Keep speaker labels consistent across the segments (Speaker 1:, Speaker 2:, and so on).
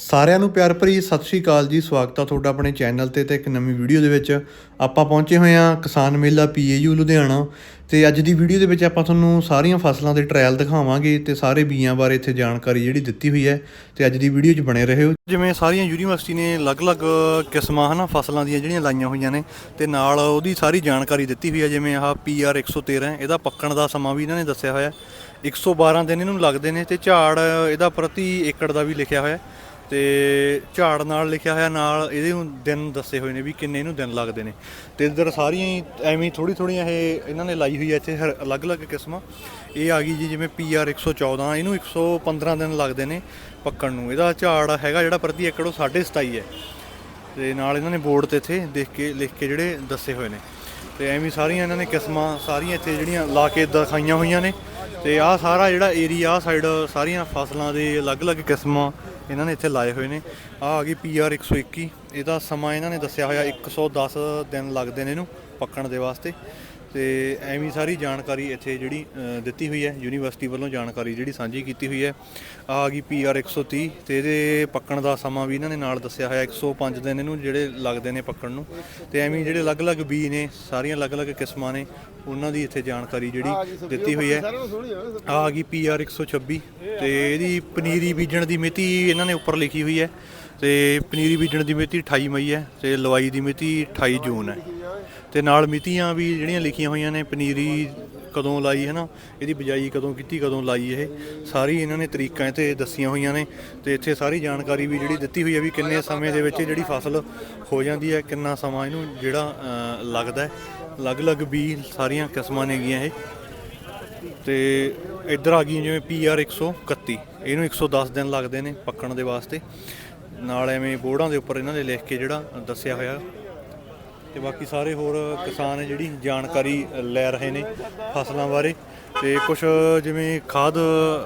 Speaker 1: ਸਾਰਿਆਂ ਨੂੰ ਪਿਆਰ ਭਰੀ ਸਤਿ ਸ਼੍ਰੀ ਅਕਾਲ ਜੀ, ਸਵਾਗਤ ਆ ਤੁਹਾਡਾ ਆਪਣੇ ਚੈਨਲ ਤੇ ਤੇ ਇੱਕ ਨਵੀਂ ਵੀਡੀਓ ਦੇ ਵਿੱਚ। ਆਪਾਂ ਪਹੁੰਚੇ ਹੋਏ ਹਾਂ ਕਿਸਾਨ ਮੇਲਾ ਪੀਏਯੂ ਲੁਧਿਆਣਾ ਤੇ ਅੱਜ ਦੀ ਵੀਡੀਓ ਦੇ ਵਿੱਚ ਆਪਾਂ ਤੁਹਾਨੂੰ ਸਾਰੀਆਂ ਫਸਲਾਂ ਦੇ ਟ੍ਰਾਇਲ ਦਿਖਾਵਾਂਗੇ ਤੇ ਸਾਰੇ ਬੀਆਂ ਬਾਰੇ ਇੱਥੇ ਜਾਣਕਾਰੀ ਜਿਹੜੀ ਦਿੱਤੀ ਹੋਈ ਹੈ ਤੇ ਅੱਜ ਦੀ ਵੀਡੀਓ 'ਚ ਬਣੇ ਰਹੋ। ਜਿਵੇਂ ਸਾਰੀਆਂ ਯੂਨੀਵਰਸਿਟੀ ਨੇ ਅਲੱਗ-ਅਲੱਗ ਕਿਸਮਾਂ ਹਨਾ ਫਸਲਾਂ ਦੀਆਂ ਜਿਹੜੀਆਂ ਲਾਈਆਂ ਹੋਈਆਂ ਨੇ ਤੇ ਨਾਲ ਉਹਦੀ ਸਾਰੀ ਜਾਣਕਾਰੀ ਦਿੱਤੀ ਹੋਈ ਹੈ, ਜਿਵੇਂ ਆਹ ਪੀਆਰ 113 ਇਹਦਾ ਪੱਕਣ ਦਾ ਸਮਾਂ ਵੀ ਇਹਨਾਂ ਨੇ ਦੱਸਿਆ ਹੋਇਆ। 112 ਦਿਨ ਇਹਨੂੰ ਲੱਗਦੇ ਨੇ ਤੇ ਝਾੜ ਇਹਦਾ ਪ੍ਰਤੀ ਏਕੜ ਦਾ ਵੀ ਲਿਖਿਆ ਹੋਇਆ। ਤੇ ਝਾੜ ਨਾਲ ਲਿਖਿਆ ਹੋਇਆ ਨਾਲ ਇਹਦੇ ਨੂੰ ਦਿਨ ਦੱਸੇ ਹੋਏ ਨੇ ਵੀ ਕਿੰਨੇ ਇਹਨੂੰ ਦਿਨ ਲੱਗਦੇ ਨੇ। ਤੇ ਇੱਧਰ ਸਾਰੀਆਂ ਹੀ ਐਵੇਂ ਥੋੜੀ ਥੋੜੀਆਂ ਇਹ ਇਹਨਾਂ ਨੇ ਲਾਈ ਹੋਈ ਹੈ ਇੱਥੇ ਹਰ- ਅਲੱਗ-ਅਲੱਗ ਕਿਸਮਾਂ। ਇਹ ਆ ਗਈ ਜੀ ਜਿਵੇਂ ਪੀਆਰ 114 ਇਹਨੂੰ 115 ਦਿਨ ਲੱਗਦੇ ਨੇ ਪੱਕਣ ਨੂੰ। ਇਹਦਾ ਝਾੜ ਹੈਗਾ ਜਿਹੜਾ ਪ੍ਰਤੀ ਏਕੜ ਉਹ 27.5 ਹੈ। ਤੇ ਨਾਲ ਇਹਨਾਂ ਨੇ ਬੋਰਡ ਤੇ ਇੱਥੇ ਦੇਖ ਕੇ, ਲਿਖ ਕੇ ਜਿਹੜੇ ਦੱਸੇ ਹੋਏ ਨੇ। ਤੇ ਐਵੇਂ ਸਾਰੀਆਂ ਇਹਨਾਂ ਨੇ ਕਿਸਮਾਂ, ਸਾਰੀਆਂ ਇੱਥੇ ਜਿਹੜੀਆਂ ਲਾ ਕੇ ਦਿਖਾਈਆਂ ਹੋਈਆਂ ਨੇ। ਤੇ ਆਹ ਸਾਰਾ ਜਿਹੜਾ ਏਰੀਆ ਆ ਸਾਈਡ ਸਾਰੀਆਂ ਫਸਲਾਂ ਦੇ ਅਲੱਗ-ਅਲੱਗ ਕਿਸਮਾਂ ਇਹਨਾਂ ਨੇ ਇੱਥੇ ਲਾਏ ਹੋਏ ਨੇ। ਆ ਆ ਗਈ ਪੀਆਰ 121 ਇਹਦਾ ਸਮਾਂ ਇਹਨਾਂ ਨੇ ਦੱਸਿਆ ਹੋਇਆ 110 ਦਿਨ ਲੱਗਦੇ ਨੇ ਇਹਨੂੰ ਪੱਕਣ ਦੇ ਵਾਸਤੇ। ਤੇ ਐਵੇਂ ਸਾਰੀ ਜਾਣਕਾਰੀ ਇੱਥੇ ਜਿਹੜੀ ਦਿੱਤੀ ਹੋਈ ਹੈ ਯੂਨੀਵਰਸਿਟੀ ਵੱਲੋਂ ਜਾਣਕਾਰੀ ਜਿਹੜੀ ਸਾਂਝੀ ਕੀਤੀ ਹੋਈ ਹੈ। ਆ ਗਈ ਪੀਆਰ 130 ਤੇ ਇਹਦੇ ਪੱਕਣ ਦਾ ਸਮਾਂ ਵੀ ਇਹਨਾਂ ਨੇ ਨਾਲ ਦੱਸਿਆ ਹੋਇਆ 105 ਦਿਨ ਇਹਨੂੰ ਜਿਹੜੇ ਲੱਗਦੇ ਨੇ ਪੱਕਣ ਨੂੰ। ਤੇ ਐਵੇਂ ਜਿਹੜੇ ਅਲੱਗ-ਅਲੱਗ ਬੀ ਨੇ ਸਾਰੀਆਂ ਅਲੱਗ-ਅਲੱਗ ਕਿਸਮਾਂ ਨੇ ਉਹਨਾਂ ਦੀ ਇੱਥੇ ਜਾਣਕਾਰੀ ਜਿਹੜੀ ਦਿੱਤੀ ਹੋਈ ਹੈ। ਆ ਗਈ ਪੀਆਰ 126 ਤੇ ਇਹਦੀ ਪਨੀਰੀ ਬੀਜਣ ਦੀ ਮਿਤੀ ਇਹਨਾਂ ਨੇ ਉੱਪਰ ਲਿਖੀ ਹੋਈ ਹੈ। ਤੇ ਪਨੀਰੀ ਬੀਜਣ ਦੀ ਮਿਤੀ 28 ਮਈ ਹੈ ਤੇ ਲਵਾਈ ਦੀ ਮਿਤੀ 28 ਜੂਨ ਹੈ। ਤੇ ਨਾਲ ਮਿਤੀਆਂ ਵੀ ਜਿਹੜੀਆਂ ਲਿਖੀਆਂ ਹੋਈਆਂ ਨੇ, ਪਨੀਰੀ ਕਦੋਂ ਲਾਈ ਹੈ ਨਾ ਇਹਦੀ ਬਿਜਾਈ ਕਦੋਂ ਕੀਤੀ, ਕਦੋਂ ਲਾਈ ਇਹ? ਸਾਰੀ ਇਹਨਾਂ ਨੇ ਤਰੀਕਾਂ ਇੱਥੇ ਦੱਸੀਆਂ ਹੋਈਆਂ ਨੇ ਤੇ ਇੱਥੇ ਸਾਰੀ ਜਾਣਕਾਰੀ ਵੀ ਜਿਹੜੀ ਦਿੱਤੀ ਹੋਈ ਹੈ ਵੀ ਕਿੰਨੇ ਸਮੇਂ ਦੇ ਵਿੱਚ ਜਿਹੜੀ ਫਸਲ ਹੋ ਜਾਂਦੀ ਹੈ, ਕਿੰਨਾ ਸਮਾਂ ਇਹਨੂੰ ਜਿਹੜਾ ਲੱਗਦਾ ਹੈ। ਅਲੱਗ-ਅਲੱਗ ਬੀ ਸਾਰੀਆਂ ਕਿਸਮਾਂ ਨੇਗੀਆਂ ਇਹ। ਤੇ ਇੱਧਰ ਆ ਗਈ ਜਿਵੇਂ ਪੀਆਰ 131 ਇਹਨੂੰ 110 ਦਿਨ ਲੱਗਦੇ ਨੇ ਪੱਕਣ ਦੇ ਵਾਸਤੇ। ਨਾਲ ਐਵੇਂ ਬੋਰਡਾਂ ਦੇ ਉੱਪਰ ਇਹਨਾਂ ਦੇ ਲਿਖ ਕੇ ਜਿਹੜਾ ਦੱਸਿਆ ਹੋਇਆ ਤੇ ਬਾਕੀ ਸਾਰੇ ਹੋਰ ਕਿਸਾਨ ਜਿਹੜੀ ਜਾਣਕਾਰੀ ਲੈ ਰਹੇ ਨੇ ਫਸਲਾਂ ਬਾਰੇ ਤੇ ਕੁਝ ਜਿਵੇਂ ਖਾਦ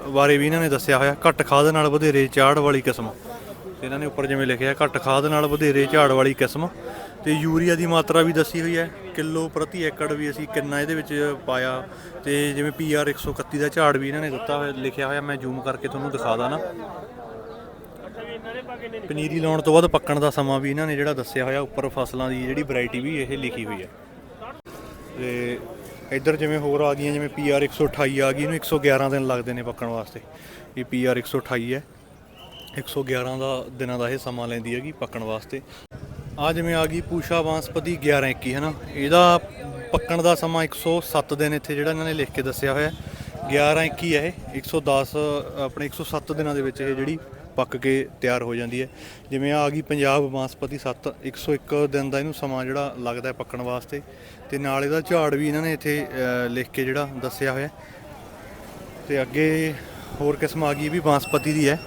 Speaker 1: ਬਾਰੇ ਵੀ ਇਹਨਾਂ ਨੇ ਦੱਸਿਆ ਹੋਇਆ, ਘੱਟ ਖਾਦ ਨਾਲ ਵਧੇਰੇ ਝਾੜ ਵਾਲੀ ਕਿਸਮ। ਤੇ ਇਹਨਾਂ ਨੇ ਉੱਪਰ ਜਿਵੇਂ ਲਿਖਿਆ, ਘੱਟ ਖਾਦ ਨਾਲ ਵਧੇਰੇ ਝਾੜ ਵਾਲੀ ਕਿਸਮ। ਤੇ ਯੂਰੀਆ ਦੀ ਮਾਤਰਾ ਵੀ ਦੱਸੀ ਹੋਈ ਹੈ, ਕਿਲੋ ਪ੍ਰਤੀ ਏਕੜ ਵੀ ਅਸੀਂ ਕਿੰਨਾ ਇਹਦੇ ਵਿੱਚ ਪਾਇਆ। ਤੇ ਜਿਵੇਂ ਪੀਆਰ 131 ਦਾ ਝਾੜ ਵੀ ਇਹਨਾਂ ਨੇ ਦਿੱਤਾ ਹੋਇਆ, ਲਿਖਿਆ ਹੋਇਆ, ਮੈਂ ਜ਼ੂਮ ਕਰਕੇ ਤੁਹਾਨੂੰ ਦਿਖਾ ਦਾਂ ਨਾ। ਪਨੀਰੀ ਲਾਉਣ ਤੋਂ ਬਾਅਦ ਪੱਕਣ ਦਾ ਸਮਾਂ ਵੀ ਇਹਨਾਂ ਨੇ ਜਿਹੜਾ ਦੱਸਿਆ ਹੋਇਆ ਉੱਪਰ ਫਸਲਾਂ ਦੀ ਜਿਹੜੀ ਵੈਰਾਈਟੀ ਵੀ ਇਹ ਲਿਖੀ ਹੋਈ ਹੈ। ਤੇ ਇੱਧਰ ਜਿਵੇਂ ਹੋਰ ਆ ਗਈਆਂ, ਜਿਵੇਂ ਪੀਆਰ 128 ਆ ਗਈ, ਇਹਨੂੰ 111 ਦਿਨ ਲੱਗਦੇ ਨੇ ਪੱਕਣ ਵਾਸਤੇ। ਇਹ ਪੀਆਰ 128 ਹੈ। 111 ਦਾ ਦਿਨਾਂ ਦਾ ਇਹ ਸਮਾਂ ਲੈਂਦੀ ਹੈਗੀ ਪੱਕਣ ਵਾਸਤੇ। ਆ ਜਿਵੇਂ ਆ ਗਈ ਪੂਸ਼ਾ ਵਾਂਸਪਤੀ 1121 ਹੈ ਨਾ ਇਹਦਾ ਪੱਕਣ ਦਾ ਸਮਾਂ 107 ਦਿਨ ਇੱਥੇ ਜਿਹੜਾ ਇਹਨਾਂ ਨੇ ਲਿਖ ਕੇ ਦੱਸਿਆ ਹੋਇਆ। 1121 ਹੈ ਇਹ। 110 ਆਪਣੇ 107 ਦਿਨਾਂ ਦੇ ਵਿੱਚ ਇਹ ਜਿਹੜੀ ਪੱਕ ਕੇ ਤਿਆਰ ਹੋ ਜਾਂਦੀ ਹੈ। ਜਿਵੇਂ ਆ ਗਈ ਪੰਜਾਬ ਬਾਂਸਪਤੀ 7 101 ਦਿਨ ਦਾ ਇਹਨੂੰ ਸਮਾਂ ਜਿਹੜਾ ਲੱਗਦਾ ਹੈ ਪੱਕਣ ਵਾਸਤੇ। ਤੇ ਨਾਲ ਇਹਦਾ ਝਾੜ ਵੀ ਇਹਨਾਂ ਨੇ ਇੱਥੇ ਲਿਖ ਕੇ ਜਿਹੜਾ ਦੱਸਿਆ ਹੋਇਆ ਤੇ ਅੱਗੇ ਹੋਰ ਕਿਸਮ ਆ ਗਈ ਇਹ ਵੀ ਬਾਂਸਪਤੀ ਦੀ ਹੈ।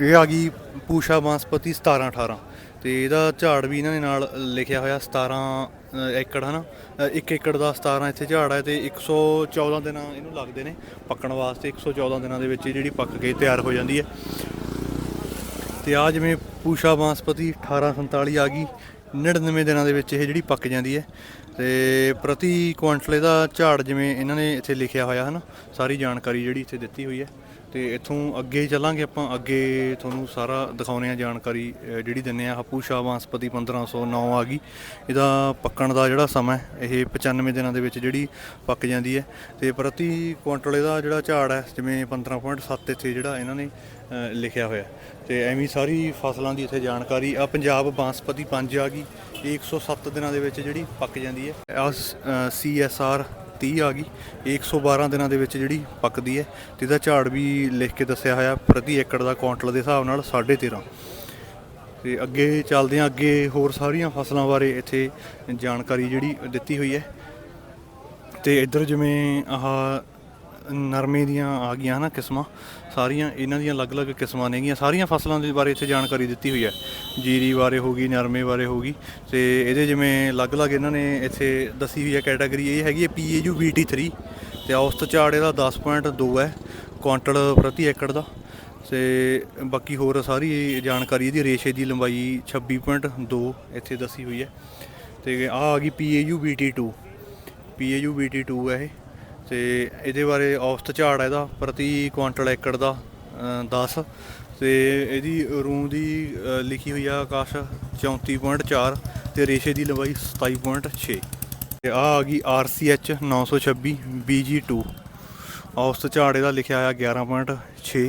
Speaker 1: ਇਹ ਆ ਗਈ ਪੂਸ਼ਾ ਬਾਂਸਪਤੀ 17 18 ਤੇ ਇਹਦਾ ਝਾੜ ਵੀ ਇਹਨਾਂ ਨੇ ਨਾਲ ਲਿਖਿਆ ਹੋਇਆ 17 ਅ, ਏਕੜ ਹਨਾ? 1 ਏਕੜ ਦਾ 17 ਇੱਥੇ ਝਾੜ ਹੈ ਤੇ 114 ਦਿਨਾਂ ਇਹਨੂੰ ਲੱਗਦੇ ਨੇ ਪੱਕਣ ਵਾਸਤੇ। 114 ਦਿਨਾਂ ਦੇ ਵਿੱਚ ਇਹ ਜਿਹੜੀ ਪੱਕ ਕੇ ਤਿਆਰ ਹੋ ਜਾਂਦੀ ਹੈ। ਤੇ ਆ ਜਿਵੇਂ ਪੂਸ਼ਾ ਬਾਂਸਪਤੀ 1847 ਆ ਗਈ 99 ਦਿਨਾਂ ਦੇ ਵਿੱਚ ਇਹ ਜਿਹੜੀ ਪੱਕ ਜਾਂਦੀ ਹੈ। ਤੇ ਪ੍ਰਤੀ ਕੁਇੰਟਲ ਦਾ ਝਾੜ ਜਿਵੇਂ ਇਹਨਾਂ ਨੇ ਇੱਥੇ ਲਿਖਿਆ ਹੋਇਆ ਹਨ, ਸਾਰੀ ਜਾਣਕਾਰੀ ਜਿਹੜੀ ਇੱਥੇ ਦਿੱਤੀ ਹੋਈ ਹੈ। ਤੇ ਇੱਥੋਂ ਅੱਗੇ ਚੱਲਾਂਗੇ ਆਪਾਂ। ਅੱਗੇ ਤੁਹਾਨੂੰ ਸਾਰਾ ਦਿਖਾਉਣੇ ਆ ਜਾਣਕਾਰੀ, ਅਹ, ਜਿਹੜੀ ਦਿੰਨੇ ਆ ਸ਼ਾਹ ਬਾਂਸਪਤੀ 1509 ਆ ਗਈ। ਇਹਦਾ ਪੱਕਣ ਦਾ ਜਿਹੜਾ ਸਮਾਂ ਇਹ 95 ਦਿਨਾਂ ਦੇ ਵਿੱਚ ਜਿਹੜੀ ਪੱਕ ਜਾਂਦੀ ਹੈ। ਤੇ ਪ੍ਰਤੀ ਕੁਇੰਟਲ ਇਹਦਾ ਜਿਹੜਾ ਝਾੜ ਹੈ, ਜਿਵੇਂ 15.7 ਇੱਥੇ ਜਿਹੜਾ ਇਹਨਾਂ ਨੇ ਲਿਖਿਆ ਹੋਇਆ ਤੇ ਐਵੇਂ ਸਾਰੀ ਫਸਲਾਂ ਦੀ ਇੱਥੇ ਜਾਣਕਾਰੀ। ਆ ਪੰਜਾਬ ਬਾਂਸਪਤੀ 5 ਆ ਗਈ। ਇਹ 107 ਦਿਨਾਂ ਦੇ ਵਿੱਚ ਜਿਹੜੀ ਪੱਕ ਜਾਂਦੀ ਹੈ। ਆ ਸੀਐਸਆਰ 30 ਆ ਗਈ। ਇਹ 112 ਦਿਨਾਂ ਦੇ ਵਿੱਚ ਜਿਹੜੀ ਪੱਕਦੀ ਹੈ ਤੇ ਇਹਦਾ ਝਾੜ ਵੀ ਲਿਖ ਕੇ ਦੱਸਿਆ ਹੋਇਆ ਪ੍ਰਤੀ ਏਕੜ ਦਾ ਕੁਆਂਟਲ ਦੇ ਹਿਸਾਬ ਨਾਲ 13.5 ਤੇ ਅੱਗੇ ਚੱਲਦੇ ਹਾਂ, ਅੱਗੇ ਹੋਰ ਸਾਰੀਆਂ ਫਸਲਾਂ ਬਾਰੇ ਇੱਥੇ ਜਾਣਕਾਰੀ ਜਿਹੜੀ ਦਿੱਤੀ ਹੋਈ ਹੈ। ਤੇ ਇੱਧਰ ਜਿਵੇਂ ਆਹ ਨਰਮੇ ਦੀਆਂ ਆ ਗਈਆਂ ਨਾ ਕਿਸਮਾਂ, ਸਾਰੀਆਂ ਇਹਨਾਂ ਦੀਆਂ ਅਲੱਗ-ਅਲੱਗ ਕਿਸਮਾਂ ਨੇਗੀਆਂ ਸਾਰੀਆਂ ਫਸਲਾਂ ਦੇ ਬਾਰੇ ਇੱਥੇ ਜਾਣਕਾਰੀ ਦਿੱਤੀ ਹੋਈ ਹੈ। ਜੀਰੀ ਬਾਰੇ ਹੋ ਗਈ, ਨਰਮੇ ਬਾਰੇ ਹੋ ਗਈ। ਤੇ ਇਹਦੇ ਜਿਵੇਂ ਅਲੱਗ-ਅਲੱਗ ਇਹਨਾਂ ਨੇ ਇੱਥੇ ਦੱਸੀ ਹੋਈ ਹੈ ਕੈਟਾਗਰੀ, ਇਹ ਹੈਗੀ ਹੈ PAU BT3 ਤੇ ਔਸਤ ਝਾੜ ਇਹਦਾ 10.2 ਹੈ, ਕੁਆਂਟਲ ਪ੍ਰਤੀ ਏਕੜ ਦਾ। ਤੇ ਬਾਕੀ ਹੋਰ ਸਾਰੀ ਜਾਣਕਾਰੀ ਇਹਦੀ ਰੇਸ਼ੇ ਦੀ ਲੰਬਾਈ 26.2 ਇੱਥੇ ਦੱਸੀ ਹੋਈ ਹੈ। ਤੇ ਆ ਆ ਗਈ PAU BT2 PAU BT2 ਹੈ ਇਹ। ਤੇ ਇਹਦੇ ਬਾਰੇ ਔਸਤ ਝਾੜ ਹੈ ਇਹਦਾ ਪ੍ਰਤੀ ਕੁਆਂਟਲ ਏਕੜ ਦਾ ਅ, 10 ਤੇ ਇਹਦੀ ਰੂਮ ਦੀ ਲਿਖੀ ਹੋਈ ਆ ਆਕਾਸ਼ 34.4 ਤੇ ਰੇਸ਼ੇ ਦੀ ਲੰਬਾਈ 27.6 ਤੇ ਆ ਆ ਗਈ RCH 926 BG2 ਔਸਤ ਝਾੜ ਇਹਦਾ ਲਿਖਿਆ ਹੋਇਆ 11.6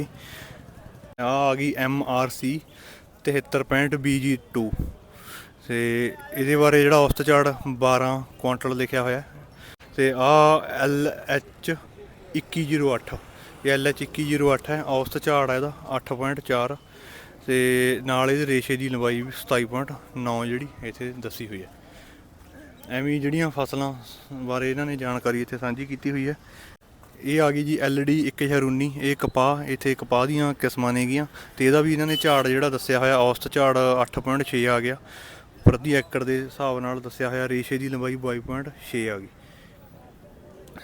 Speaker 1: ਆ ਆ ਗਈ MRC 73.65 BG2 ਤੇ ਇਹਦੇ ਬਾਰੇ ਜਿਹੜਾ ਔਸਤ ਝਾੜ 12 ਕੁਆਂਟਲ ਲਿਖਿਆ ਹੋਇਆ ਤੇ ਆ LH 2108 ਇਹ LH 2108 ਹੈ, ਔਸਤ ਝਾੜ ਹੈ ਇਹਦਾ 8.4 ਤੇ ਨਾਲ ਇਹਦੇ ਰੇਸ਼ੇ ਦੀ ਲੰਬਾਈ ਵੀ 27.9 ਜਿਹੜੀ ਇੱਥੇ ਦੱਸੀ ਹੋਈ ਹੈ। ਐਵੇਂ ਜਿਹੜੀਆਂ ਫਸਲਾਂ ਬਾਰੇ ਇਹਨਾਂ ਨੇ ਜਾਣਕਾਰੀ ਇੱਥੇ ਸਾਂਝੀ ਕੀਤੀ ਹੋਈ ਹੈ। ਇਹ ਆ ਗਈ ਜੀ LD 1019 ਇਹ ਕਪਾਹ, ਇੱਥੇ ਕਪਾਹ ਦੀਆਂ ਕਿਸਮਾਂ ਨੇਗੀਆਂ ਤੇ ਇਹਦਾ ਵੀ ਇਹਨਾਂ ਨੇ ਝਾੜ ਜਿਹੜਾ ਦੱਸਿਆ ਹੋਇਆ, ਔਸਤ ਝਾੜ 8.6 ਆ ਗਿਆ। ਪ੍ਰਤੀ ਏਕੜ ਦੇ ਹਿਸਾਬ ਨਾਲ ਦੱਸਿਆ ਹੋਇਆ, ਰੇਸ਼ੇ ਦੀ ਲੰਬਾਈ 22.6 ਆ ਗਈ।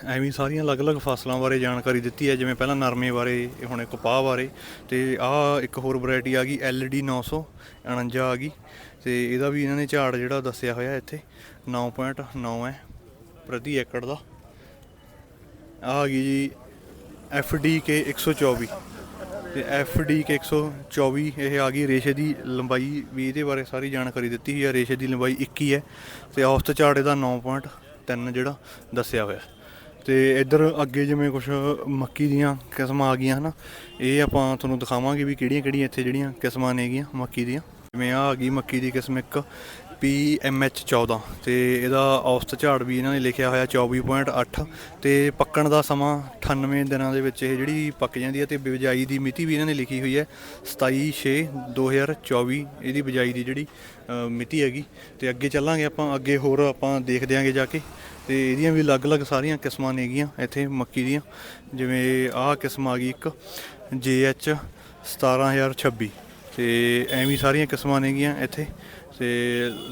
Speaker 1: ਐਵੇਂ ਸਾਰੀਆਂ ਅਲੱਗ-ਅਲੱਗ ਫਸਲਾਂ ਬਾਰੇ ਜਾਣਕਾਰੀ ਦਿੱਤੀ ਹੈ, ਜਿਵੇਂ ਪਹਿਲਾਂ ਨਰਮੇ ਬਾਰੇ, ਇਹ ਹੁਣ ਕਪਾਹ ਬਾਰੇ, ਤੇ ਆਹ ਇੱਕ ਹੋਰ ਵੈਰਾਈਟੀ ਆ ਗਈ LD 949 ਆ ਗਈ, ਤੇ ਇਹਦਾ ਵੀ ਇਹਨਾਂ ਨੇ ਝਾੜ ਜਿਹੜਾ ਦੱਸਿਆ ਹੋਇਆ ਇੱਥੇ 9.9 ਹੈ ਪ੍ਰਤੀ ਏਕੜ ਦਾ। ਆਹ ਆ ਗਈ ਜੀ FDK 124 ਤੇ FDK 124 ਇਹ ਆ ਗਈ ਰੇਸ਼ੇ ਦੀ ਲੰਬਾਈ ਵੀ ਇਹਦੇ ਬਾਰੇ ਸਾਰੀ ਜਾਣਕਾਰੀ ਦਿੱਤੀ ਹੋਈ ਹੈ, ਰੇਸ਼ੇ ਦੀ ਲੰਬਾਈ 21 ਹੈ ਤੇ ਔਸਤ ਝਾੜ ਇਹਦਾ 9.3 ਜਿਹੜਾ ਦੱਸਿਆ ਹੋਇਆ। ਤੇ ਇੱਧਰ ਅੱਗੇ ਜਿਵੇਂ ਕੁਝ ਮੱਕੀ ਦੀਆਂ ਕਿਸਮਾਂ ਆ ਗਈਆਂ ਹਨਾ, ਇਹ ਆਪਾਂ ਤੁਹਾਨੂੰ ਦਿਖਾਵਾਂਗੇ ਵੀ ਕਿਹੜੀਆਂ ਕਿਹੜੀਆਂ ਇੱਥੇ ਜਿਹੜੀਆਂ ਕਿਸਮਾਂ ਨੇਗੀਆਂ ਮੱਕੀ ਦੀਆਂ। ਜਿਵੇਂ ਆ ਆ ਗਈ ਮੱਕੀ ਦੀ ਕਿਸਮ ਇੱਕ PMH 14 ਤੇ ਇਹਦਾ ਔਸਤ ਝਾੜ ਵੀ ਇਹਨਾਂ ਨੇ ਲਿਖਿਆ ਹੋਇਆ 24.8 ਤੇ ਪੱਕਣ ਦਾ ਸਮਾਂ 98 ਦਿਨਾਂ ਦੇ ਵਿੱਚ ਇਹ ਜਿਹੜੀ ਪੱਕ ਜਾਂਦੀ ਹੈ ਤੇ ਬਿਜਾਈ ਦੀ ਮਿਤੀ ਵੀ ਇਹਨਾਂ ਨੇ ਲਿਖੀ ਹੋਈ ਹੈ 27/6/2024 ਇਹਦੀ ਬਿਜਾਈ ਦੀ ਜਿਹੜੀ ਮਿਤੀ ਹੈਗੀ। ਤੇ ਅੱਗੇ ਚੱਲਾਂਗੇ ਆਪਾਂ, ਅੱਗੇ ਹੋਰ ਆਪਾਂ ਦੇਖ ਦਿਆਂਗੇ ਜਾ ਕੇ। ਤੇ ਇਹਦੀਆਂ ਵੀ ਅਲੱਗ-ਅਲੱਗ ਸਾਰੀਆਂ ਕਿਸਮਾਂ ਨੇਗੀਆਂ ਇੱਥੇ ਮੱਕੀ ਦੀਆਂ। ਜਿਵੇਂ ਆਹ ਕਿਸਮ ਆ ਗਈ ਇੱਕ JH 17026 ਤੇ ਐਵੇਂ ਸਾਰੀਆਂ ਕਿਸਮਾਂ ਨੇਗੀਆਂ ਇੱਥੇ ਤੇ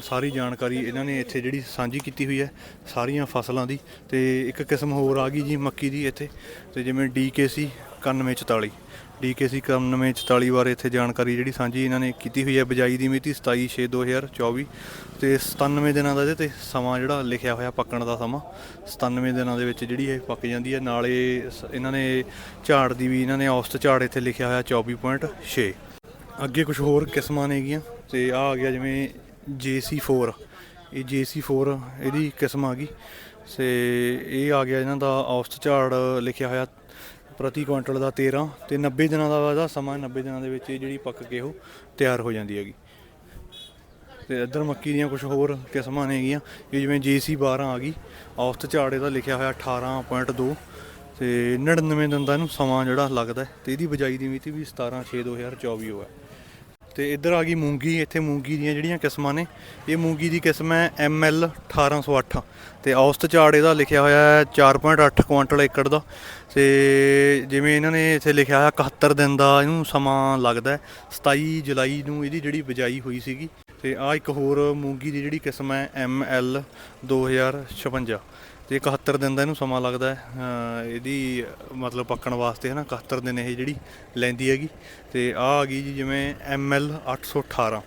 Speaker 1: ਸਾਰੀ ਜਾਣਕਾਰੀ ਇਹਨਾਂ ਨੇ ਇੱਥੇ ਜਿਹੜੀ ਸਾਂਝੀ ਕੀਤੀ ਹੋਈ ਹੈ ਸਾਰੀਆਂ ਫਸਲਾਂ ਦੀ। ਤੇ ਇੱਕ ਕਿਸਮ ਹੋਰ ਆ ਗਈ ਜੀ ਮੱਕੀ ਦੀ ਇੱਥੇ, ਤੇ ਜਿਵੇਂ DKC 9144 DKC 9144 ਬਾਰੇ ਇੱਥੇ ਜਾਣਕਾਰੀ ਜਿਹੜੀ ਸਾਂਝੀ ਇਹਨਾਂ ਨੇ ਕੀਤੀ ਹੋਈ ਹੈ ਬਜਾਈ ਦੀ ਮਿਤੀ 27/6/2024 ਤੇ 97 ਦਿਨਾਂ ਦਾ ਇਹਦੇ ਤੇ ਸਮਾਂ ਜਿਹੜਾ ਲਿਖਿਆ ਹੋਇਆ ਪੱਕਣ ਦਾ ਸਮਾਂ। 97 ਦਿਨਾਂ ਦੇ ਵਿੱਚ ਜਿਹੜੀ ਇਹ ਪੱਕ ਜਾਂਦੀ ਹੈ, ਨਾਲੇ ਸ- ਇਹਨਾਂ ਨੇ ਝਾੜ ਦੀ ਵੀ ਇਹਨਾਂ ਨੇ ਔਸਤ ਝਾੜ ਇੱਥੇ ਲਿਖਿਆ ਹੋਇਆ 24.6 ਅੱਗੇ ਕੁਝ ਹੋਰ ਕਿਸਮਾਂ ਨੇਗੀਆਂ ਤੇ ਆ ਆ ਗਿਆ ਜਿਵੇਂ JC4 ਇਹ JC4 ਇਹਦੀ ਕਿਸਮ ਆ ਗਈ ਤੇ ਇਹ ਆ ਗਿਆ ਇਹਨਾਂ ਦਾ ਔਸਤ ਝਾੜ ਲਿਖਿਆ ਹੋਇਆ ਪ੍ਰਤੀ ਕੁਇੰਟਲ ਦਾ 13 ਤੇ 90 ਦਿਨਾਂ ਦਾ ਇਹਦਾ ਸਮਾਂ 90 ਦਿਨਾਂ ਦੇ ਵਿੱਚ ਇਹ ਜਿਹੜੀ ਪੱਕ ਕੇ ਉਹ ਤਿਆਰ ਹੋ ਜਾਂਦੀ ਹੈਗੀ। ਤੇ ਇੱਧਰ ਮੱਕੀ ਦੀਆਂ ਕੁਝ ਹੋਰ ਕਿਸਮਾਂ ਨੇਗੀਆਂ। ਇਹ ਜਿਵੇਂ JC12 ਆ ਗਈ। ਔਸਤ ਝਾੜ ਇਹਦਾ ਲਿਖਿਆ ਹੋਇਆ 18.2 ਤੇ 99 ਦਿਨ ਦਾ ਇਹਨੂੰ ਸਮਾਂ ਜਿਹੜਾ ਲੱਗਦਾ ਹੈ। ਤੇ ਇਹਦੀ ਬਜਾਈ ਦੀ ਮਿਤੀ ਵੀ 17/6/2024 ਹੋਇਆ ਤੇ ਇੱਧਰ ਆ ਗਈ ਮੂੰਗੀ, ਇੱਥੇ ਮੂੰਗੀ ਦੀਆਂ ਜਿਹੜੀਆਂ ਕਿਸਮਾਂ ਨੇ, ਇਹ ਮੂੰਗੀ ਦੀ ਕਿਸਮ ਹੈ ML 1808 ਤੇ ਔਸਤ ਝਾੜ ਇਹਦਾ ਲਿਖਿਆ ਹੋਇਆ ਹੈ 4.8 ਕੁਇੰਟਲ ਏਕੜ ਦਾ। ਤੇ ਜਿਵੇਂ ਇਹਨਾਂ ਨੇ ਇੱਥੇ ਲਿਖਿਆ ਹੋਇਆ 71 ਦਿਨ ਦਾ ਇਹਨੂੰ ਸਮਾਂ ਲੱਗਦਾ ਹੈ 27 ਜੁਲਾਈ ਨੂੰ ਇਹਦੀ ਜਿਹੜੀ ਬਜਾਈ ਹੋਈ ਸੀਗੀ। ਤੇ ਆ ਇੱਕ ਹੋਰ ਮੂੰਗੀ ਦੀ ਜਿਹੜੀ ਕਿਸਮ ਹੈ ML 2056 ਤੇ 71 ਦਿਨ ਦਾ ਇਹਨੂੰ ਸਮਾਂ ਲੱਗਦਾ ਹੈ। ਇਹਦੀ ਮਤਲਬ ਪੱਕਣ ਵਾਸਤੇ ਹੈ ਨਾ 71 ਦਿਨ ਇਹ ਜਿਹੜੀ ਲੈਂਦੀ ਹੈਗੀ। ਤੇ ਆ ਆ ਗਈ ਜੀ ਜਿਵੇਂ ML 818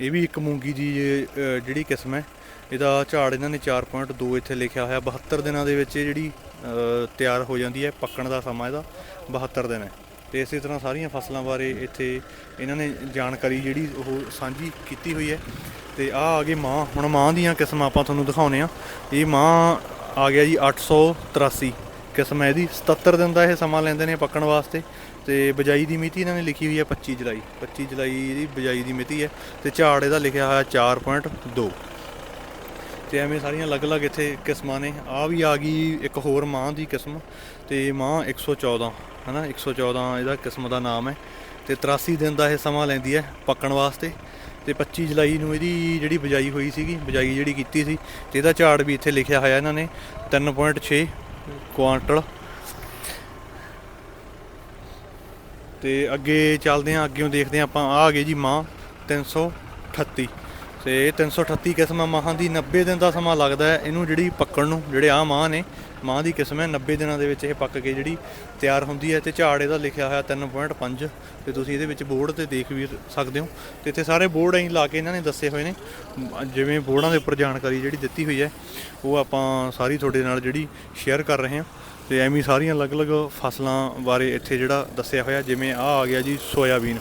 Speaker 1: ਇਹ ਵੀ ਇੱਕ ਮੂੰਗੀ ਦੀ ਜਿਹੜੀ ਕਿਸਮ ਹੈ, ਇਹਦਾ ਝਾੜ ਇਹਨਾਂ ਨੇ 4.2 ਇੱਥੇ ਲਿਖਿਆ ਹੋਇਆ। 72 ਦਿਨਾਂ ਦੇ ਵਿੱਚ ਇਹ ਜਿਹੜੀ ਤਿਆਰ ਹੋ ਜਾਂਦੀ ਹੈ, ਪੱਕਣ ਦਾ ਸਮਾਂ ਇਹਦਾ 72 ਦਿਨ ਹੈ। ਤੇ ਇਸੇ ਤਰ੍ਹਾਂ ਸਾਰੀਆਂ ਫਸਲਾਂ ਬਾਰੇ ਇੱਥੇ ਇਹਨਾਂ ਨੇ ਜਾਣਕਾਰੀ ਜਿਹੜੀ ਉਹ ਸਾਂਝੀ ਕੀਤੀ ਹੋਈ ਹੈ। ਤੇ ਆ ਆ ਗਏ ਮਾਂ। ਹੁਣ ਮਾਂ ਦੀਆਂ ਕਿਸਮਾਂ ਆਪਾਂ ਤੁਹਾਨੂੰ ਦਿਖਾਉਨੇ ਆ ਇਹ ਮਾਂ ਆ ਗਿਆ ਜੀ 883 ਕਿਸਮ ਹੈ ਇਹਦੀ। 77 ਦਿਨ ਦਾ ਇਹ ਸਮਾਂ ਲੈਂਦੇ ਨੇ ਪੱਕਣ ਵਾਸਤੇ। ਤੇ ਬਜਾਈ ਦੀ ਮਿਤੀ ਇਹਨਾਂ ਨੇ ਲਿਖੀ ਹੋਈ ਹੈ 25 ਜੁਲਾਈ। 25 ਜੁਲਾਈ ਇਹਦੀ ਬਜਾਈ ਦੀ ਮਿਤੀ ਹੈ। ਤੇ ਝਾੜ ਇਹਦਾ ਲਿਖਿਆ ਹੋਇਆ 4.2 ਤੇ ਐਵੇਂ ਸਾਰੀਆਂ ਅਲੱਗ-ਅਲੱਗ ਇੱਥੇ ਕਿਸਮਾਂ ਨੇ। ਆ ਵੀ ਆ ਗਈ ਇੱਕ ਹੋਰ ਮਾਂ ਦੀ ਕਿਸਮ। ਤੇ ਮਾਂ 114 ਹਨਾ 114 ਇਹਦਾ ਕਿਸਮ ਦਾ ਨਾਮ ਹੈ। ਤੇ 83 ਦਿਨ ਦਾ ਇਹ ਸਮਾਂ ਲੈਂਦੀ ਹੈ ਪੱਕਣ ਵਾਸਤੇ। ਤੇ 25 ਜੁਲਾਈ ਨੂੰ ਇਹਦੀ ਜਿਹੜੀ ਬਜਾਈ ਹੋਈ ਸੀਗੀ, ਬਜਾਈ ਜਿਹੜੀ ਕੀਤੀ ਸੀ, ਤੇ ਇਹਦਾ ਝਾੜ ਵੀ ਇੱਥੇ ਲਿਖਿਆ ਹੋਇਆ ਇਹਨਾਂ ਨੇ 3.6 ਕੁਆਂਟਲ। ਤੇ ਅੱਗੇ ਚੱਲਦੇ ਹਾਂ ਅੱਗੇੋਂ ਦੇਖਦੇ ਹਾਂ ਆਪਾਂ ਆ ਆ ਗਏ ਜੀ ਮਾਂ 338 ਤੇ ਇਹ 338 ਕਿਸਮ ਆ, ਮਾਹਾਂ ਦੀ 90 ਦਿਨ ਦਾ ਸਮਾਂ ਲੱਗਦਾ ਹੈ। ਇਹਨੂੰ ਜਿਹੜੀ ਪੱਕਣ ਨੂੰ, ਜਿਹੜੇ ਆ ਮਾਂ ਨੇ, ਮਾਂ ਦੀ ਕਿਸਮ ਹੈ 90 ਦਿਨਾਂ ਦੇ ਵਿੱਚ ਇਹ ਪੱਕ ਕੇ ਜਿਹੜੀ ਤਿਆਰ ਹੁੰਦੀ ਹੈ ਤੇ ਝਾੜ ਇਹਦਾ ਲਿਖਿਆ ਹੋਇਆ 3.5 ਤੇ ਤੁਸੀਂ ਇਹਦੇ ਵਿੱਚ ਬੋਰਡ ਤੇ ਦੇਖ ਵੀ ਸਕਦੇ ਹੋ। ਤੇ ਇੱਥੇ ਸਾਰੇ ਬੋਰਡ ਐਂ ਲਾ ਕੇ ਇਹਨਾਂ ਨੇ ਦੱਸੇ ਹੋਏ ਨੇ। ਜਿਵੇਂ ਬੋਰਡਾਂ ਦੇ ਉੱਪਰ ਜਾਣਕਾਰੀ ਜਿਹੜੀ ਦਿੱਤੀ ਹੋਈ ਹੈ, ਉਹ ਆਪਾਂ ਸਾਰੀ ਤੁਹਾਡੇ ਨਾਲ ਜਿਹੜੀ ਸ਼ੇਅਰ ਕਰ ਰਹੇ ਹਾਂ। ਤੇ ਐਵੇਂ ਸਾਰੀਆਂ ਅਲੱਗ-ਅਲੱਗ ਫਸਲਾਂ ਬਾਰੇ ਇੱਥੇ ਜਿਹੜਾ ਦੱਸਿਆ ਹੋਇਆ, ਜਿਵੇਂ ਆ ਆ ਗਿਆ ਜੀ, ਸੋਇਆਬੀਨ।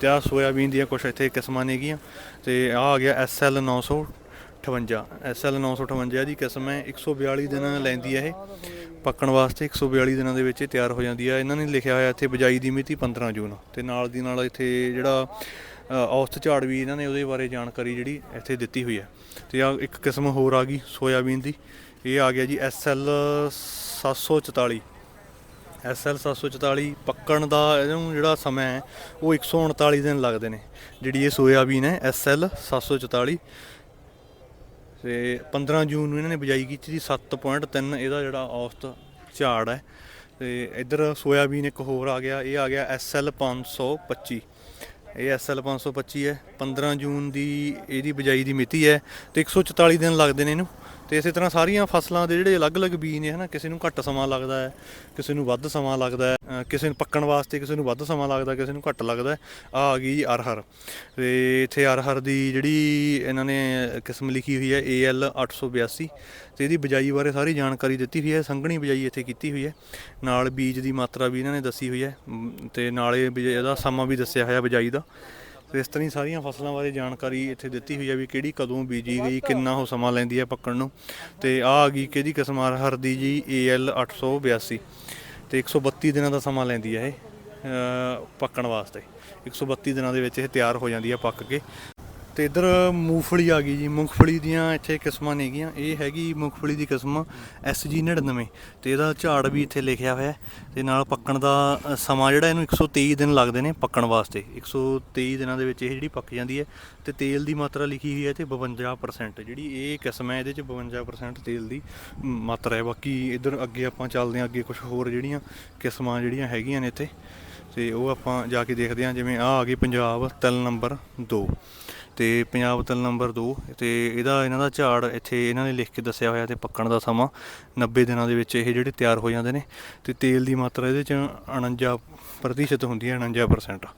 Speaker 1: ਤੇ ਆ ਸੋਇਆਬੀਨ ਦੀਆਂ ਕੁਝ ਇੱਥੇ ਕਿਸਮਾਂ ਨੇਗੀਆਂ ਤੇ ਆ ਆ ਗਿਆ ਐਸਐਲ 958 ਐਸਐਲ 958 ਦੀ ਕਿਸਮ ਹੈ 142 ਦਿਨਾਂ ਲੈਂਦੀ ਹੈ ਇਹ। ਪੱਕਣ ਵਾਸਤੇ 142 ਦਿਨਾਂ ਦੇ ਵਿੱਚ ਇਹ ਤਿਆਰ ਹੋ ਜਾਂਦੀ ਹੈ। ਇਹਨਾਂ ਨੇ ਲਿਖਿਆ ਹੋਇਆ ਇੱਥੇ ਬਜਾਈ ਦੀ ਮਿਤੀ 15 ਜੂਨ। ਤੇ ਨਾਲ ਦੀ ਨਾਲ ਇੱਥੇ ਜਿਹੜਾ ਔਸਤ ਝਾੜ ਵੀ ਇਹਨਾਂ ਨੇ ਉਹਦੇ ਬਾਰੇ ਜਾਣਕਾਰੀ ਜਿਹੜੀ ਇੱਥੇ ਦਿੱਤੀ ਹੋਈ ਹੈ। ਤੇ ਆ ਇੱਕ ਕਿਸਮ ਹੋਰ ਆ ਗਈ, ਸੋਇਆਬੀਨ ਦੀ। ਇਹ ਆ ਗਿਆ ਜੀ ਐਸਐਲ 744 ਐਸਐਲ 744 ਪੱਕਣ ਦਾ ਇਹਨੂੰ ਜਿਹੜਾ ਸਮਾਂ ਹੈ, ਉਹ 139 ਦਿਨ ਲੱਗਦੇ ਨੇ। ਜਿਹੜੀ ਇਹ ਸੋਇਆਬੀਨ ਹੈ ਐਸਐਲ 744 ਤੇ 15 ਜੂਨ ਨੂੰ ਇਹਨਾਂ ਨੇ ਬਿਜਾਈ ਕੀਤੀ ਸੀ 7.3 ਇਹਦਾ ਜਿਹੜਾ ਔਸਤ ਝਾੜ ਹੈ। ਤੇ ਇੱਧਰ ਸੋਇਆਬੀਨ ਇੱਕ ਹੋਰ ਆ ਗਿਆ, ਇਹ ਆ ਗਿਆ ਐਸਐਲ 525 ਇਹ ਐਸਐਲ 525 ਹੈ 15 ਜੂਨ ਦੀ ਇਹਦੀ ਬਿਜਾਈ ਦੀ ਮਿਤੀ ਹੈ, ਤੇ 144 ਦਿਨ ਲੱਗਦੇ ਨੇ ਇਹਨੂੰ। ਤੇ ਇਸੇ ਤਰ੍ਹਾਂ ਸਾਰੀਆਂ ਫਸਲਾਂ ਦੇ ਜਿਹੜੇ ਅਲੱਗ-ਅਲੱਗ ਬੀਜ ਨੇ ਹਨਾ ਕਿਸੇ ਨੂੰ ਘੱਟ ਸਮਾਂ ਲੱਗਦਾ ਹੈ ਕਿਸੇ ਨੂੰ ਵੱਧ ਸਮਾਂ ਲੱਗਦਾ ਹੈ ਕਿਸੇ ਨੂੰ ਪੱਕਣ ਵਾਸਤੇ ਕਿਸੇ ਨੂੰ ਵੱਧ ਸਮਾਂ ਲੱਗਦਾ ਕਿਸੇ ਨੂੰ ਘੱਟ ਲੱਗਦਾ ਹੈ। ਆ ਆ ਗਈ ਅਰਹਰ। ਤੇ ਇੱਥੇ ਅਰਹਰ ਦੀ ਜਿਹੜੀ ਇਹਨਾਂ ਨੇ ਕਿਸਮ ਲਿਖੀ ਹੋਈ ਹੈ AL 882 ਤੇ ਇਹਦੀ ਬਿਜਾਈ ਬਾਰੇ ਸਾਰੀ ਜਾਣਕਾਰੀ ਦਿੱਤੀ ਹੋਈ ਹੈ ਸੰਘਣੀ ਬਿਜਾਈ ਇੱਥੇ ਕੀਤੀ ਹੋਈ ਹੈ। ਨਾਲ ਬੀਜ ਦੀ ਮਾਤਰਾ ਵੀ ਇਹਨਾਂ ਨੇ ਦੱਸੀ ਹੋਈ ਹੈ ਮ, ਤੇ ਨਾਲੇ ਬਿਜ- ਇਹਦਾ ਸਮਾਂ ਵੀ ਦੱਸਿਆ ਹੋਇਆ ਬਿਜਾਈ ਦਾ। ਤੇ ਇਸ ਤਰ੍ਹਾਂ ਹੀ ਸਾਰੀਆਂ ਫਸਲਾਂ ਬਾਰੇ ਜਾਣਕਾਰੀ ਇੱਥੇ ਦਿੱਤੀ ਹੋਈ ਹੈ ਵੀ ਕਿਹੜੀ ਕਦੋਂ ਬੀਜੀ ਗਈ, ਕਿੰਨਾ ਉਹ ਸਮਾਂ ਲੈਂਦੀ ਹੈ ਪੱਕਣ ਨੂੰ। ਤੇ ਆ ਆ ਗਈ ਕਿਹਦੀ ਕਿਸਮ ਆ ਹਰ ਦੀ ਜੀ AL 882 ਤੇ 132 ਦਿਨਾਂ ਦਾ ਸਮਾਂ ਲੈਂਦੀ ਹੈ ਇਹ ਪੱਕਣ ਵਾਸਤੇ। 132 ਦਿਨਾਂ ਦੇ ਵਿੱਚ ਇਹ ਤਿਆਰ ਹੋ ਜਾਂਦੀ ਹੈ ਪੱਕ ਕੇ। ਤੇ ਇੱਧਰ ਮੂੰਗਫਲੀ ਆ ਗਈ ਜੀ। ਮੂੰਗਫਲੀ ਦੀਆਂ ਇੱਥੇ ਕਿਸਮਾਂ ਨੇਗੀਆਂ ਇਹ ਹੈਗੀ ਮੂੰਗਫਲੀ ਦੀ ਕਿਸਮ SG 99 ਤੇ ਇਹਦਾ ਝਾੜ ਵੀ ਇੱਥੇ ਲਿਖਿਆ ਹੋਇਆ ਹੈ। ਤੇ ਨਾਲ ਪੱਕਣ ਦਾ ਸਮਾਂ ਜਿਹੜਾ ਇਹਨੂੰ 123 ਦਿਨ ਲੱਗਦੇ ਨੇ ਪੱਕਣ ਵਾਸਤੇ। 123 ਦਿਨਾਂ ਦੇ ਵਿੱਚ ਇਹ ਜਿਹੜੀ ਪੱਕ ਜਾਂਦੀ ਹੈ ਤੇ ਤੇਲ ਦੀ ਮਾਤਰਾ ਲਿਖੀ ਹੋਈ ਹੈ ਤੇ 52% ਜਿਹੜੀ ਇਹ ਕਿਸਮ ਹੈ ਇਹਦੇ ਚ 52% ਤੇਲ ਦੀ ਮਾਤਰਾ ਹੈ। ਬਾਕੀ ਇੱਧਰ ਅੱਗੇ ਆਪਾਂ ਚੱਲਦੇ ਹਾਂ, ਅੱਗੇ ਕੁਝ ਹੋਰ ਜਿਹੜੀਆਂ ਕਿਸਮਾਂ ਜਿਹੜੀਆਂ ਹੈਗੀਆਂ ਨੇ ਇੱਥੇ। ਤੇ ਉਹ ਆਪਾਂ ਜਾ ਕੇ ਦੇਖਦੇ ਹਾਂ, ਜਿਵੇਂ ਆ ਆ ਗਈ ਪੰਜਾਬ ਤਲ ਨੰਬਰ 2 ਤੇ ਪੰਜਾਬ ਤਿਲ ਨੰਬਰ 2 ਤੇ ਇਹਦਾ ਇਹਨਾਂ ਦਾ ਝਾੜ ਇੱਥੇ ਇਹਨਾਂ ਨੇ ਲਿਖ ਕੇ ਦੱਸਿਆ ਹੋਇਆ ਤੇ ਪੱਕਣ ਦਾ ਸਮਾਂ 90 ਦਿਨਾਂ ਦੇ ਵਿੱਚ ਇਹ ਜਿਹੜੇ ਤਿਆਰ ਹੋ ਜਾਂਦੇ ਨੇ ਤੇ ਤੇਲ ਦੀ ਮਾਤਰਾ ਇਹਦੇ ਚ 49% ਪ੍ਰਤੀਸ਼ਤ ਹੁੰਦੀ ਹੈ 49%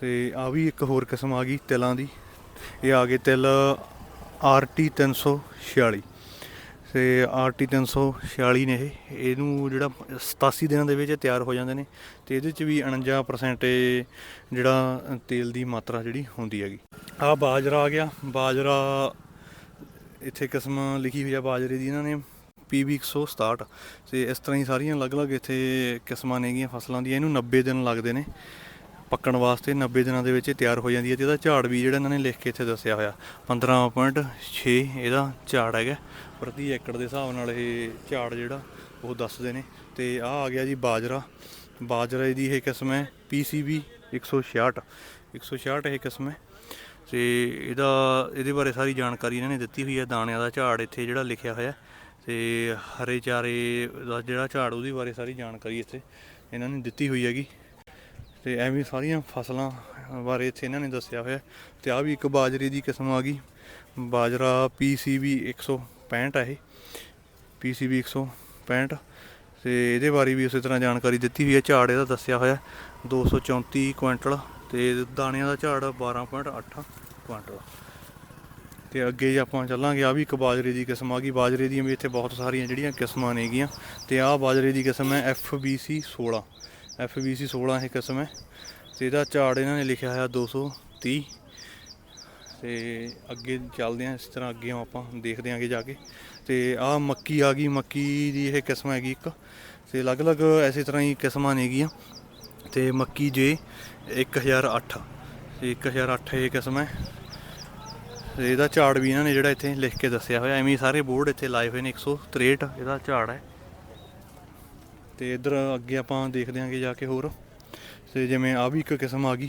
Speaker 1: ਤੇ ਆ ਵੀ ਇੱਕ ਹੋਰ ਕਿਸਮ ਆ ਗਈ ਤਿਲਾਂ ਦੀ। ਇਹ ਆ ਗਏ ਤਿਲ RT 346 ਤੇ RT 346 ਨੇ ਇਹ। ਇਹਨੂੰ ਜਿਹੜਾ 87 ਦਿਨਾਂ ਦੇ ਵਿੱਚ ਤਿਆਰ ਹੋ ਜਾਂਦੇ ਨੇ ਤੇ ਇਹਦੇ ਚ ਵੀ 49% ਜਿਹੜਾ ਤੇਲ ਦੀ ਮਾਤਰਾ ਜਿਹੜੀ ਹੁੰਦੀ ਹੈਗੀ। ਆ ਬਾਜਰਾ ਆ ਗਿਆ। ਬਾਜਰਾ ਇੱਥੇ ਕਿਸਮ ਲਿਖੀ ਹੋਈ ਆ ਬਾਜਰੇ ਦੀ। ਇਹਨਾਂ ਨੇ PB 167 ਤੇ ਇਸ ਤਰ੍ਹਾਂ ਹੀ ਸਾਰੀਆਂ ਅਲੱਗ-ਅਲੱਗ ਇੱਥੇ ਕਿਸਮਾਂ ਨੇਗੀਆਂ ਫਸਲਾਂ ਦੀਆਂ। ਇਹਨੂੰ 90 ਦਿਨ ਲੱਗਦੇ ਨੇ। ਪੱਕਣ ਵਾਸਤੇ 90 ਦਿਨਾਂ ਦੇ ਵਿੱਚ ਇਹ ਤਿਆਰ ਹੋ ਜਾਂਦੀ ਹੈ ਤੇ ਇਹਦਾ ਝਾੜ ਵੀ ਜਿਹੜਾ ਇਹਨਾਂ ਨੇ ਲਿਖ ਕੇ ਇੱਥੇ ਦੱਸਿਆ ਹੋਇਆ। 15.6 ਇਹਦਾ ਝਾੜ ਹੈਗਾ। ਪ੍ਰਤੀ ਏਕੜ ਦੇ ਹਿਸਾਬ ਨਾਲ ਇਹ ਝਾੜ ਜਿਹੜਾ, ਉਹ ਦੱਸਦੇ ਨੇ। ਤੇ ਆ ਆ ਗਿਆ ਜੀ ਬਾਜਰਾ। ਬਾਜਰੇ ਦੀ ਇਹ ਕਿਸਮ ਹੈ PCB 166 166 ਇਹ ਕਿਸਮ ਹੈ। ਤੇ ਇਹਦਾ, ਇਹਦੇ ਬਾਰੇ ਸਾਰੀ ਜਾਣਕਾਰੀ ਇਹਨਾਂ ਨੇ ਦਿੱਤੀ ਹੋਈ ਹੈ। ਦਾਣਿਆਂ ਦਾ ਝਾੜ ਇੱਥੇ ਜਿਹੜਾ ਲਿਖਿਆ ਹੋਇਆ ਤੇ ਹਰੇ ਚਾਰੇ ਦਾ ਜਿਹੜਾ ਝਾੜ, ਉਹਦੇ ਬਾਰੇ ਸਾਰੀ ਜਾਣਕਾਰੀ ਇੱਥੇ ਇਹਨਾਂ ਨੇ ਦਿੱਤੀ ਹੋਈ ਹੈਗੀ। ਤੇ ਐਵੇਂ ਸਾਰੀਆਂ ਫਸਲਾਂ ਬਾਰੇ ਇੱਥੇ ਇਹਨਾਂ ਨੇ ਦੱਸਿਆ ਹੋਇਆ। ਤੇ ਆ ਵੀ ਇੱਕ ਬਾਜਰੇ ਦੀ ਕਿਸਮ ਆ ਗਈ। ਬਾਜਰਾ PCB 165 ਹੈ ਇਹ। PCB 165 ਤੇ ਇਹਦੇ ਬਾਰੇ ਵੀ ਉਸੇ ਤਰ੍ਹਾਂ ਜਾਣਕਾਰੀ ਦਿੱਤੀ ਹੋਈ ਹੈ। ਝਾੜ ਇਹਦਾ ਦੱਸਿਆ ਹੋਇਆ 234 ਕੁਇੰਟਲ। ਤੇ ਦਾਣਿਆਂ ਦਾ ਝਾੜ 12.8 ਕੁਇੰਟਲ। ਤੇ ਅੱਗੇ ਜੇ ਆਪਾਂ ਚੱਲਾਂਗੇ ਆ ਵੀ ਇੱਕ ਬਾਜਰੇ ਦੀ ਕਿਸਮ ਆ ਗਈ। ਬਾਜਰੇ ਦੀਆਂ ਵੀ ਇੱਥੇ ਬਹੁਤ ਸਾਰੀਆਂ ਜਿਹੜੀਆਂ ਕਿਸਮਾਂ ਨੇਗੀਆਂ। ਤੇ ਆਹ ਬਾਜਰੇ ਦੀ ਕਿਸਮ ਹੈ FBC 16 FBC 16 ਇਹ ਕਿਸਮ ਹੈ। ਤੇ ਇਹਦਾ ਝਾੜ ਇਹਨਾਂ ਨੇ ਲਿਖਿਆ ਹੋਇਆ 230 ਤੇ ਅੱਗੇ ਚੱਲਦੇ ਹਾਂ, ਇਸ ਤਰ੍ਹਾਂ ਅੱਗੇ ਆਪਾਂ, ਦੇਖਦੇ ਆਂਗੇ ਜਾ ਕੇ। ਤੇ ਆਹ ਮੱਕੀ ਆ ਗਈ, ਮੱਕੀ ਦੀ ਇਹ ਕਿਸਮ ਹੈਗੀ ਇੱਕ। ਤੇ ਅਲੱਗ-ਅਲੱਗ ਐਸੇ ਤਰ੍ਹਾਂ ਹੀ ਕਿਸਮਾਂ ਨੇਗੀਆਂ ਤੇ ਮੱਕੀ ਜੇ 1008 ਤੇ 1008 ਇਹ ਕਿਸਮ ਹੈ। ਤੇ ਇਹਦਾ ਝਾੜ ਵੀ ਇਹਨਾਂ ਨੇ ਜਿਹੜਾ ਇੱਥੇ ਲਿਖ ਕੇ ਦੱਸਿਆ ਹੋਇਆ, ਐਵੇਂ ਸਾਰੇ ਬੋਰਡ ਇੱਥੇ ਲਾਏ ਹੋਏ ਨੇ 163 ਇਹਦਾ ਝਾੜ ਹੈ। ਤੇ ਇਧਰ ਅੱਗੇ ਆਪਾਂ ਦੇਖਦੇ ਆਂਗੇ ਜਾ ਕੇ ਹੋਰ। ਤੇ ਜਿਵੇਂ ਆ ਵੀ ਇੱਕ ਕਿਸਮ ਆ ਗਈ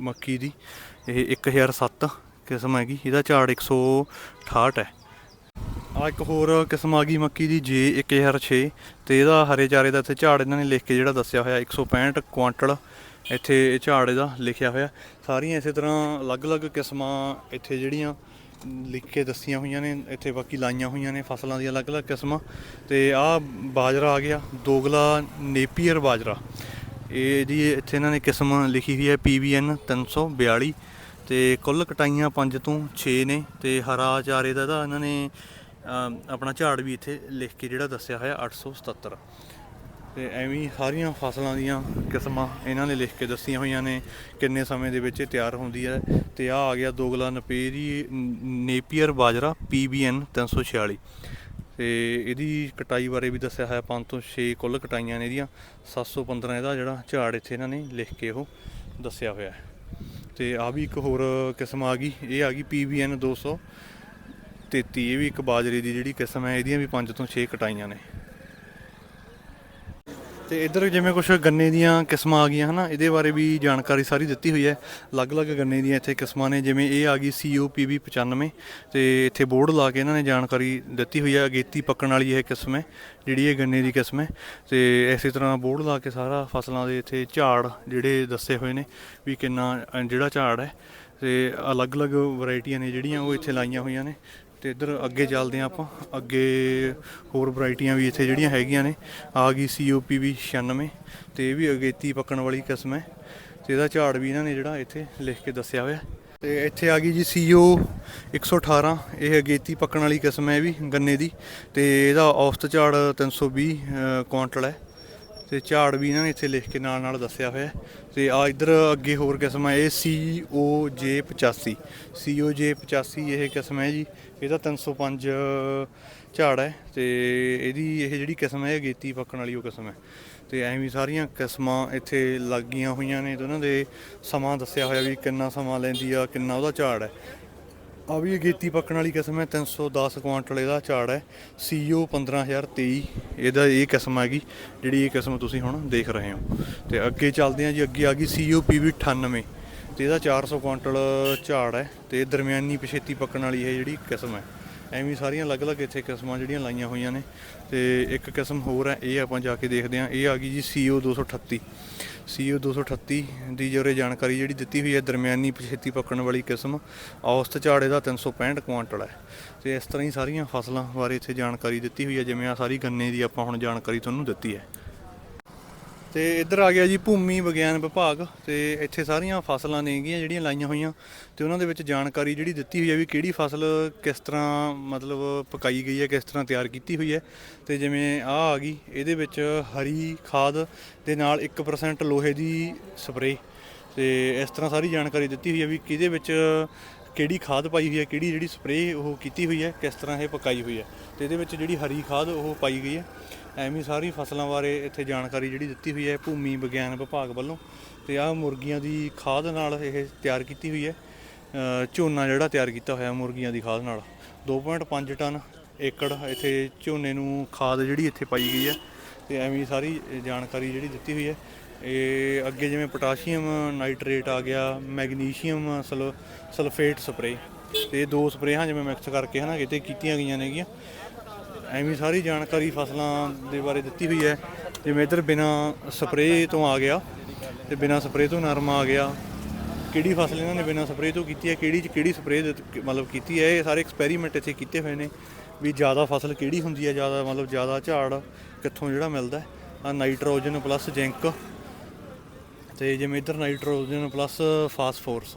Speaker 1: ਮੱਕੀ ਦੀ। ਇਹ 1007 ਕਿਸਮ ਹੈਗੀ, ਇਹਦਾ ਝਾੜ 168 ਹੈ। ਆ ਇੱਕ ਹੋਰ ਕਿਸਮ ਆ ਗਈ ਮੱਕੀ ਦੀ, ਜੇ 1006 ਤੇ ਇਹਦਾ ਹਰੇ ਚਾਰੇ ਦਾ ਇੱਥੇ ਝਾੜ ਇਹਨਾਂ ਨੇ ਲਿਖ ਕੇ ਜਿਹੜਾ ਦੱਸਿਆ ਹੋਇਆ 165 ਕੁਆਂਟਲ ਇੱਥੇ ਇਹ ਝਾੜ ਇਹਦਾ ਲਿਖਿਆ ਹੋਇਆ। ਸਾਰੀਆਂ ਇਸੇ ਤਰ੍ਹਾਂ ਅਲੱਗ-ਅਲੱਗ ਕਿਸਮਾਂ ਇੱਥੇ ਜਿਹੜੀਆਂ ਲਿਖ ਕੇ ਦੱਸੀਆਂ ਹੋਈਆਂ ਨੇ, ਇੱਥੇ ਬਾਕੀ ਲਾਈਆਂ ਹੋਈਆਂ ਨੇ ਫਸਲਾਂ ਦੀਆਂ ਅਲੱਗ-ਅਲੱਗ ਕਿਸਮਾਂ। ਤੇ ਆਹ ਬਾਜਰਾ ਆ ਗਿਆ, ਦੋਗਲਾ ਨੇਪੀਅਰ ਬਾਜਰਾ। ਇਹਦੀ ਇੱਥੇ ਇਹਨਾਂ ਨੇ ਕਿਸਮ ਲਿਖੀ ਹੋਈ ਹੈ PBN 342 ਤੇ ਕੁੱਲ ਕਟਾਈਆਂ 5 ਤੋਂ 6 ਨੇ, ਤੇ ਹਰਾ ਚਾਰੇ ਦਾ ਇਹਦਾ ਇਹਨਾਂ ਨੇ ਆਪਣਾ ਝਾੜ ਵੀ ਇੱਥੇ ਲਿਖ ਕੇ ਜਿਹੜਾ ਦੱਸਿਆ ਹੋਇਆ 877 ਤੇ ਐਵੇਂ ਸਾਰੀਆਂ ਫਸਲਾਂ ਦੀਆਂ ਕਿਸਮਾਂ ਇਹਨਾਂ ਨੇ ਲਿਖ ਕੇ ਦੱਸੀਆਂ ਹੋਈਆਂ ਨੇ, ਕਿੰਨੇ ਸਮੇਂ ਦੇ ਵਿੱਚ ਇਹ ਤਿਆਰ ਹੁੰਦੀ ਹੈ। ਤੇ ਆ ਆ ਗਿਆ ਦੋਗਲਾ ਨਪੇਰੀ ਨੇਪੀਅਰ ਬਾਜਰਾ PBN 346 ਤੇ ਇਹਦੀ ਕਟਾਈ ਬਾਰੇ ਵੀ ਦੱਸਿਆ ਹੋਇਆ 5 ਤੋਂ 6 ਕੁੱਲ ਕਟਾਈਆਂ ਨੇ ਇਹਦੀਆਂ 715 ਇਹਦਾ ਜਿਹੜਾ ਝਾੜ ਇੱਥੇ ਇਹਨਾਂ ਨੇ ਲਿਖ ਕੇ ਉਹ ਦੱਸਿਆ ਹੋਇਆ ਹੈ। ਤੇ ਆ ਵੀ ਇੱਕ ਹੋਰ ਕਿਸਮ ਆ ਗਈ, ਇਹ ਆ ਗਈ PBN 233 ਇਹ ਵੀ ਇੱਕ ਬਾਜਰੇ ਦੀ ਜਿਹੜੀ ਕਿਸਮ ਹੈ, ਇਹਦੀਆਂ ਵੀ 5 ਤੋਂ 6 ਕਟਾਈਆਂ ਨੇ। ਤੇ ਇੱਧਰ ਜਿਵੇਂ ਕੁਝ ਗੰਨੇ ਦੀਆਂ ਕਿਸਮਾਂ ਆ ਗਈਆਂ, ਹਨਾ, ਇਹਦੇ ਬਾਰੇ ਵੀ ਜਾਣਕਾਰੀ ਸਾਰੀ ਦਿੱਤੀ ਹੋਈ ਹੈ। ਅਲੱਗ-ਅਲੱਗ ਗੰਨੇ ਦੀਆਂ ਇੱਥੇ ਕਿਸਮਾਂ ਨੇ, ਜਿਵੇਂ ਇਹ ਆ ਗਈ COPV 95 ਤੇ ਇੱਥੇ ਬੋਰਡ ਲਾ ਕੇ ਇਹਨਾਂ ਨੇ ਜਾਣਕਾਰੀ ਦਿੱਤੀ ਹੋਈ ਹੈ, ਅਗੇਤੀ ਪੱਕਣ ਵਾਲੀ ਇਹ ਕਿਸਮ ਹੈ, ਜਿਹੜੀ ਇਹ ਗੰਨੇ ਦੀ ਕਿਸਮ ਹੈ। ਤੇ ਇਸੇ ਤਰ੍ਹਾਂ ਬੋਰਡ ਲਾ ਕੇ ਸਾਰਾ ਫਸਲਾਂ ਦੇ ਇੱਥੇ ਝਾੜ ਜਿਹੜੇ ਦੱਸੇ ਹੋਏ ਨੇ ਵੀ ਕਿੰਨਾ, ਜਿਹੜਾ ਝਾੜ ਹੈ। ਤੇ ਅਲੱਗ-ਅਲੱਗ ਵੈਰਾਈਟੀਆਂ ਨੇ ਜਿਹੜੀਆਂ ਉਹ ਇੱਥੇ ਲਾਈਆਂ ਹੋਈਆਂ ਨੇ। ਤੇ ਇੱਧਰ ਅੱਗੇ ਚੱਲਦੇ ਹਾਂ ਆਪਾਂ। ਅੱਗੇ ਹੋਰ ਵੈਰਾਈਟੀਆਂ ਵੀ ਇੱਥੇ ਜਿਹੜੀਆਂ ਹੈਗੀਆਂ ਨੇ। ਆ ਗਈ COPV 96 ਤੇ ਇਹ ਵੀ ਅਗੇਤੀ ਪੱਕਣ ਵਾਲੀ ਕਿਸਮ ਹੈ। ਤੇ ਇਹਦਾ ਝਾੜ ਵੀ ਇਹਨਾਂ ਨੇ ਜਿਹੜਾ ਇੱਥੇ ਲਿਖ ਕੇ ਦੱਸਿਆ ਹੋਇਆ। ਤੇ ਇੱਥੇ ਆ ਗਈ ਜੀ CO 118 ਇਹ ਅਗੇਤੀ ਪੱਕਣ ਵਾਲੀ ਕਿਸਮ ਹੈ ਇਹ ਵੀ ਗੰਨੇ ਦੀ। ਤੇ ਇਹਦਾ ਔਸਤ ਝਾੜ 320 ਅ, ਕੁਆਂਟਲ ਹੈ। ਤੇ ਝਾੜ ਵੀ ਇਹਨਾਂ ਨੇ ਇੱਥੇ ਲਿਖ ਕੇ ਨਾਲ ਨਾਲ ਦੱਸਿਆ ਹੋਇਆ ਹੈ। ਤੇ ਆ ਇਧਰ ਅੱਗੇ ਹੋਰ ਕਿਸਮ ਹੈ, ਇਹ COJ85 COJ85 ਇਹ ਕਿਸਮ ਹੈ ਜੀ। ਇਹਦਾ 305 ਝਾੜ ਹੈ ਤੇ ਇਹਦੀ ਇਹ ਜਿਹੜੀ ਕਿਸਮ ਹੈ, ਇਹ ਗੇਤੀ ਪੱਕਣ ਵਾਲੀ ਉਹ ਕਿਸਮ ਹੈ। ਤੇ ਐਵੇਂ ਹੀ ਸਾਰੀਆਂ ਕਿਸਮਾਂ ਇੱਥੇ ਲੱਗੀਆਂ ਹੋਈਆਂ ਨੇ ਤੇ ਉਹਨਾਂ ਦੇ ਸਮਾਂ ਦੱਸਿਆ ਹੋਇਆ ਵੀ ਕਿੰਨਾ ਸਮਾਂ ਲੈਂਦੀ ਆ, ਕਿੰਨਾ ਉਹਦਾ ਝਾੜ ਹੈ। ਆ ਵੀ ਅਗੇਤੀ ਪੱਕਣ ਵਾਲੀ ਕਿਸਮ ਹੈ 310 ਕੁਆਂਟਲ ਇਹਦਾ ਝਾੜ ਹੈ। CO 15023 ਇਹਦਾ ਇਹ ਕਿਸਮ ਹੈਗੀ, ਜਿਹੜੀ ਇਹ ਕਿਸਮ ਤੁਸੀਂ ਹੁਣ ਦੇਖ ਰਹੇ ਹੋ। ਤੇ ਅੱਗੇ ਚੱਲਦੇ ਹਾਂ ਜੀ, ਅੱਗੇ ਆ ਗਈ COPV 98 ਤੇ ਇਹਦਾ 400 ਕੁਆਂਟਲ ਝਾੜ ਹੈ, ਤੇ ਦਰਮਿਆਨੀ ਪਛੇਤੀ ਪੱਕਣ ਵਾਲੀ ਇਹ ਜਿਹੜੀ ਕਿਸਮ ਹੈ। ਐਵੇਂ ਸਾਰੀਆਂ ਅਲੱਗ-ਅਲੱਗ ਇੱਥੇ ਕਿਸਮਾਂ ਜਿਹੜੀਆਂ ਲਾਈਆਂ ਹੋਈਆਂ ਨੇ, ਤੇ ਇੱਕ ਕਿਸਮ ਹੋਰ ਹੈ, ਇਹ ਆਪਾਂ ਜਾ ਕੇ ਦੇਖਦੇ ਹਾਂ। ਇਹ ਆ ਗਈ ਜੀ CO 238 CO 238 ਦੀ ਜਿਹੜੇ ਜਾਣਕਾਰੀ ਜਿਹੜੀ ਦਿੱਤੀ ਹੋਈ ਹੈ ਦਰਮਿਆਨੀ ਪਛੇਤੀ ਪੱਕਣ ਵਾਲੀ ਕਿਸਮ, ਔਸਤ ਝਾੜੇ ਦਾ 365 ਕੁਆਂਟਲ ਹੈ। ਤੇ ਇਸ ਤਰ੍ਹਾਂ ਹੀ ਸਾਰੀਆਂ ਫਸਲਾਂ ਬਾਰੇ ਇੱਥੇ ਜਾਣਕਾਰੀ ਦਿੱਤੀ ਹੋਈ ਹੈ, ਜਿਵੇਂ ਆ ਸਾਰੀ ਗੰਨੇ ਦੀ ਆਪਾਂ ਹੁਣ ਜਾਣਕਾਰੀ ਤੁਹਾਨੂੰ ਦਿੱਤੀ ਹੈ। ਤੇ ਇੱਧਰ ਆ ਗਿਆ ਜੀ ਭੂਮੀ ਵਿਗਿਆਨ ਵਿਭਾਗ ਤੇ ਇੱਥੇ ਸਾਰੀਆਂ ਫਸਲਾਂ ਨੇਗੀਆਂ ਜਿਹੜੀਆਂ ਲਾਈਆਂ ਹੋਈਆਂ ਤੇ ਉਹਨਾਂ ਦੇ ਵਿੱਚ ਜਾਣਕਾਰੀ ਜਿਹੜੀ ਦਿੱਤੀ ਹੋਈ ਹੈ ਵੀ ਕਿਹੜੀ ਫਸਲ ਕਿਸ ਤਰ੍ਹਾਂ ਮਤਲਬ ਪਕਾਈ ਗਈ ਹੈ, ਕਿਸ ਤਰ੍ਹਾਂ ਤਿਆਰ ਕੀਤੀ ਹੋਈ ਹੈ। ਤੇ ਜਿਵੇਂ ਆ ਆ ਗਈ, ਇਹਦੇ ਵਿੱਚ ਹਰੀ ਖਾਦ ਦੇ ਨਾਲ 1% ਲੋਹੇ ਦੀ ਸਪਰੇਅ। ਤੇ ਇਸ ਤਰ੍ਹਾਂ ਸਾਰੀ ਜਾਣਕਾਰੀ ਦਿੱਤੀ ਹੋਈ ਹੈ ਵੀ ਕਿਹਦੇ ਵਿੱਚ ਕਿਹੜੀ ਖਾਦ ਪਾਈ ਹੋਈ ਹੈ, ਕਿਹੜੀ ਜਿਹੜੀ ਸਪਰੇਅ ਉਹ ਕੀਤੀ ਹੋਈ ਹੈ, ਕਿਸ ਤਰ੍ਹਾਂ ਇਹ ਪਕਾਈ ਹੋਈ ਹੈ। ਤੇ ਇਹਦੇ ਵਿੱਚ ਜਿਹੜੀ ਹਰੀ ਖਾਦ ਉਹ ਪਾਈ ਗਈ ਹੈ। ਐਵੇਂ ਸਾਰੀ ਫਸਲਾਂ ਬਾਰੇ ਇੱਥੇ ਜਾਣਕਾਰੀ ਜਿਹੜੀ ਦਿੱਤੀ ਹੋਈ ਹੈ ਭੂਮੀ ਵਿਗਿਆਨ ਵਿਭਾਗ ਵੱਲੋਂ। ਤੇ ਆਹ ਮੁਰਗੀਆਂ ਦੀ ਖਾਦ ਨਾਲ ਇਹ ਤਿਆਰ ਕੀਤੀ ਹੋਈ ਹੈ। ਝੋਨਾ ਜਿਹੜਾ ਤਿਆਰ ਕੀਤਾ ਹੋਇਆ ਮੁਰਗੀਆਂ ਦੀ ਖਾਦ ਨਾਲ। 2.5 ਟਨ ਏਕੜ ਇੱਥੇ ਝੋਨੇ ਨੂੰ ਖਾਦ ਜਿਹੜੀ ਇੱਥੇ ਪਾਈ ਗਈ ਹੈ। ਤੇ ਐਵੇਂ ਸਾਰੀ ਜਾਣਕਾਰੀ ਜਿਹੜੀ ਦਿੱਤੀ ਹੋਈ ਹੈ। ਇਹ ਅੱਗੇ ਜਿਵੇਂ ਪੋਟਾਸ਼ੀਅਮ ਨਾਈਟ੍ਰੇਟ ਆ ਗਿਆ, ਮੈਗਨੀਸ਼ੀਅਮ ਸਲ, ਸਲਫੇਟ ਸਪਰੇ ਤੇ ਇਹ ਦੋ ਸਪਰੇਆਂ ਜਿਵੇਂ ਮਿਕਸ ਕਰਕੇ ਹਨਾ ਕਿਤੇ ਕੀਤੀਆਂ ਗਈਆਂ ਨੇਗੀਆਂ। ਐਵੇਂ ਸਾਰੀ ਜਾਣਕਾਰੀ ਫਸਲਾਂ ਦੇ ਬਾਰੇ ਦਿੱਤੀ ਹੋਈ ਹੈ। ਜਿਵੇਂ ਇੱਧਰ ਬਿਨਾ ਸਪਰੇਅ ਤੋਂ ਆ ਗਿਆ, ਤੇ ਬਿਨਾ ਸਪਰੇਅ ਤੋਂ ਨਰਮ ਆ ਗਿਆ। ਕਿਹੜੀ ਫਸਲ ਇਹਨਾਂ ਨੇ ਬਿਨਾ ਸਪਰੇਅ ਤੋਂ ਕੀਤੀ ਹੈ, ਕਿਹੜੀ ਚ ਕਿਹੜੀ ਸਪਰੇਅ ਮਤਲਬ ਕੀਤੀ ਹੈ, ਇਹ ਸਾਰੇ ਐਕਸਪੈਰੀਮੈਂਟ ਇੱਥੇ ਕੀਤੇ ਹੋਏ ਨੇ। ਵੀ ਜ਼ਿਆਦਾ ਫਸਲ ਕਿਹੜੀ ਹੁੰਦੀ ਹੈ, ਜ਼ਿਆਦਾ ਮਤਲਬ ਜ਼ਿਆਦਾ ਝਾੜ ਕਿੱਥੋਂ ਜਿਹੜਾ ਮਿਲਦਾ ਆ ਨਾਈਟ੍ਰੋਜਨ ਪਲੱਸ ਜ਼ਿੰਕ ਤੇ ਜਿਵੇਂ ਇੱਧਰ ਨਾਈਟ੍ਰੋਜਨ ਪਲੱਸ ਫਾਸਫੋਰਸ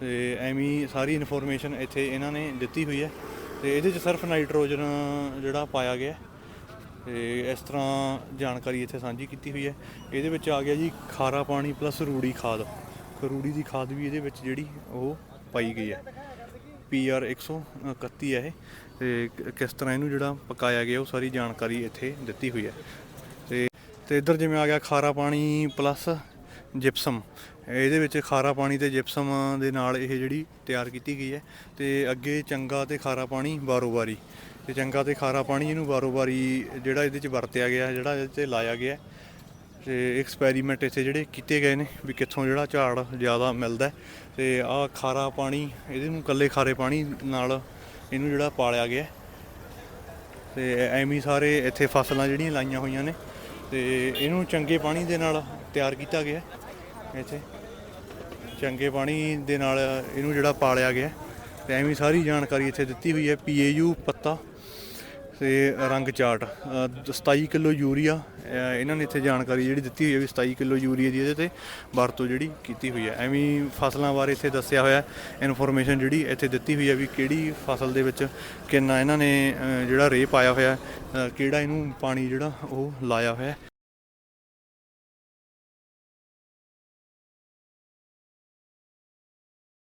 Speaker 1: ਤੇ ਐਵੇਂ ਸਾਰੀ ਇਨਫੋਰਮੇਸ਼ਨ ਇੱਥੇ ਇਹਨਾਂ ਨੇ ਦਿੱਤੀ ਹੋਈ ਹੈ। ਤੇ ਇਹਦੇ 'ਚ ਸਿਰਫ ਨਾਈਟ੍ਰੋਜਨ ਜਿਹੜਾ ਪਾਇਆ ਗਿਆ ਹੈ। ਤੇ ਇਸ ਤਰ੍ਹਾਂ ਜਾਣਕਾਰੀ ਇੱਥੇ ਸਾਂਝੀ ਕੀਤੀ ਹੋਈ ਹੈ। ਇਹਦੇ ਵਿੱਚ ਆ ਗਿਆ ਜੀ ਖਾਰਾ ਪਾਣੀ ਪਲੱਸ ਰੂੜੀ ਖਾਦ। ਰੂੜੀ ਦੀ ਖਾਦ ਵੀ ਇਹਦੇ ਵਿੱਚ ਜਿਹੜੀ ਉਹ ਪਾਈ ਗਈ ਹੈ। PR 131 ਹੈ ਇਹ। ਤੇ ਕਿਸ ਤਰ੍ਹਾਂ ਇਹਨੂੰ ਜਿਹੜਾ ਪਕਾਇਆ ਗਿਆ ਉਹ ਸਾਰੀ ਜਾਣਕਾਰੀ ਇੱਥੇ ਦਿੱਤੀ ਹੋਈ ਹੈ। ਤੇ ਤੇ ਇੱਧਰ ਜਿਵੇਂ ਆ ਗਿਆ ਖਾਰਾ ਪਾਣੀ ਪਲੱਸ ਜਿਪਸਮ ਇਹਦੇ ਵਿੱਚ ਖਾਰਾ ਪਾਣੀ ਤੇ ਜਿਪਸਮ ਦੇ ਨਾਲ ਇਹ ਜਿਹੜੀ ਤਿਆਰ ਕੀਤੀ ਗਈ ਹੈ, ਤੇ ਅੱਗੇ ਚੰਗਾ ਤੇ ਖਾਰਾ ਪਾਣੀ ਬਾਰੋ-ਬਾਰੀ ਤੇ ਚੰਗਾ ਤੇ ਖਾਰਾ ਪਾਣੀ ਇਹਨੂੰ ਬਾਰੋ-ਬਾਰੀ ਜਿਹੜਾ ਇਹਦੇ 'ਚ ਵਰਤਿਆ ਗਿਆ ਜਿਹੜਾ ਇਹਦੇ 'ਤੇ ਲਾਇਆ ਗਿਆ ਹੈ। ਤੇ ਐਕਸਪੈਰੀਮੈਂਟ ਇੱਥੇ ਜਿਹੜੇ ਕੀਤੇ ਗਏ ਨੇ ਵੀ ਕਿੱਥੋਂ ਜਿਹੜਾ ਝਾੜ ਜ਼ਿਆਦਾ ਮਿਲਦਾ ਹੈ। ਤੇ ਆਹ ਖਾਰਾ ਪਾਣੀ, ਇਹਦੇ ਨੂੰ ਕੱਲੇ ਖਾਰੇ ਪਾਣੀ ਨਾਲ ਇਹਨੂੰ ਜਿਹੜਾ ਪਾਲਿਆ ਗਿਆ ਹੈ। ਤੇ ਐਵੇਂ ਸਾਰੇ ਇੱਥੇ ਫਸਲਾਂ ਜਿਹੜੀਆਂ ਲਾਈਆਂ ਹੋਈਆਂ ਨੇ ਤੇ ਇਹਨੂੰ ਚੰਗੇ ਪਾਣੀ ਦੇ ਨਾਲ ਤਿਆਰ ਕੀਤਾ ਗਿਆ ਇੱਥੇ ਚੰਗੇ ਪਾਣੀ ਦੇ ਨਾਲ ਇਹਨੂੰ ਜਿਹੜਾ ਪਾਲਿਆ ਗਿਆ ਹੈ। ਤੇ ਐਵੇਂ ਸਾਰੀ ਜਾਣਕਾਰੀ ਇੱਥੇ ਦਿੱਤੀ ਹੋਈ ਹੈ ਪੀਏਯੂ ਪੱਤਾ ਤੇ ਰੰਗ ਚਾਟ ਅ, 27 ਕਿਲੋ ਯੂਰੀਆ ਇਹਨਾਂ ਨੇ ਇੱਥੇ ਜਾਣਕਾਰੀ ਜਿਹੜੀ ਦਿੱਤੀ ਹੋਈ ਹੈ ਵੀ 27 ਕਿਲੋ ਯੂਰੀਆ ਦੀ ਇਹਦੇ ਤੇ ਵਰਤੋਂ ਜਿਹੜੀ ਕੀਤੀ ਹੋਈ ਹੈ। ਐਵੇਂ ਫਸਲਾਂ ਬਾਰੇ ਇੱਥੇ ਦੱਸਿਆ ਹੋਇਆ ਇਨਫੋਰਮੇਸ਼ਨ ਜਿਹੜੀ ਇੱਥੇ ਦਿੱਤੀ ਹੋਈ ਹੈ ਵੀ ਕਿਹੜੀ ਫਸਲ ਦੇ ਵਿੱਚ ਕਿੰਨਾ ਇਹਨਾਂ ਨੇ ਜਿਹੜਾ ਰੇ ਪਾਇਆ ਹੋਇਆ ਕਿਹੜਾ ਇਹਨੂੰ ਪਾਣੀ ਜਿਹੜਾ ਉਹ ਲਾਇਆ ਹੋਇਆ।